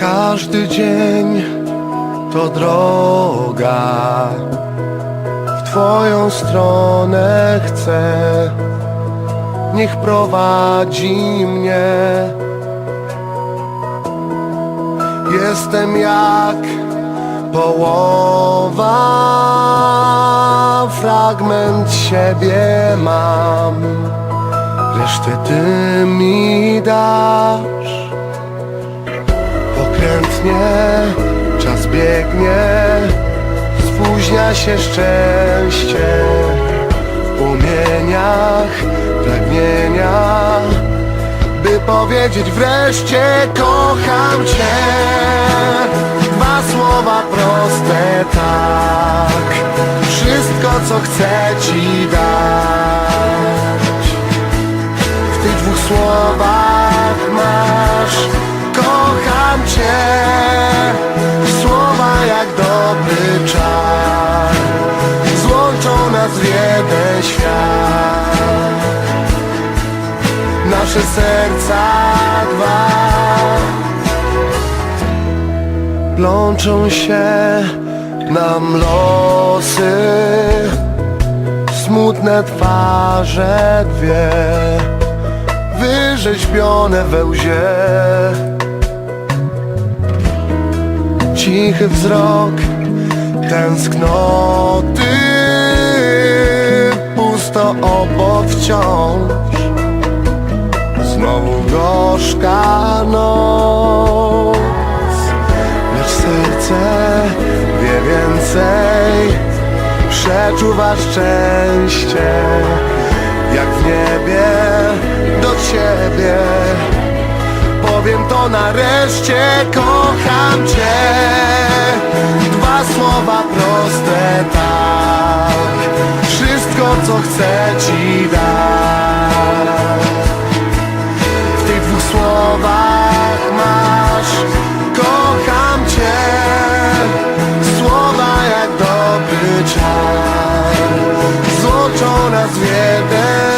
Każdy dzień to droga. W Twoją stronę chcę. Niech prowadzi mnie. Jestem jak połowa. Fragment siebie mam. Resztę Ty mi dasz Pokrętnie czas biegnie Spóźnia się szczęście. W płomieniach pragnienia By powiedzieć wreszcie kocham Cię. Dwa słowa proste tak Wszystko co chcę Ci dać. W tych dwóch słowach masz serca dwa. Plączą się nam losy Smutne twarze dwie Wyrzeźbione we łzie. Cichy wzrok tęsknoty Pusto obok wciąż Znowu gorzka noc. Lecz serce wie więcej. Przeczuwa szczęście Jak w niebie do ciebie. Powiem to nareszcie Kocham cię. Dwa słowa proste tak. Wszystko co chcę ci dać together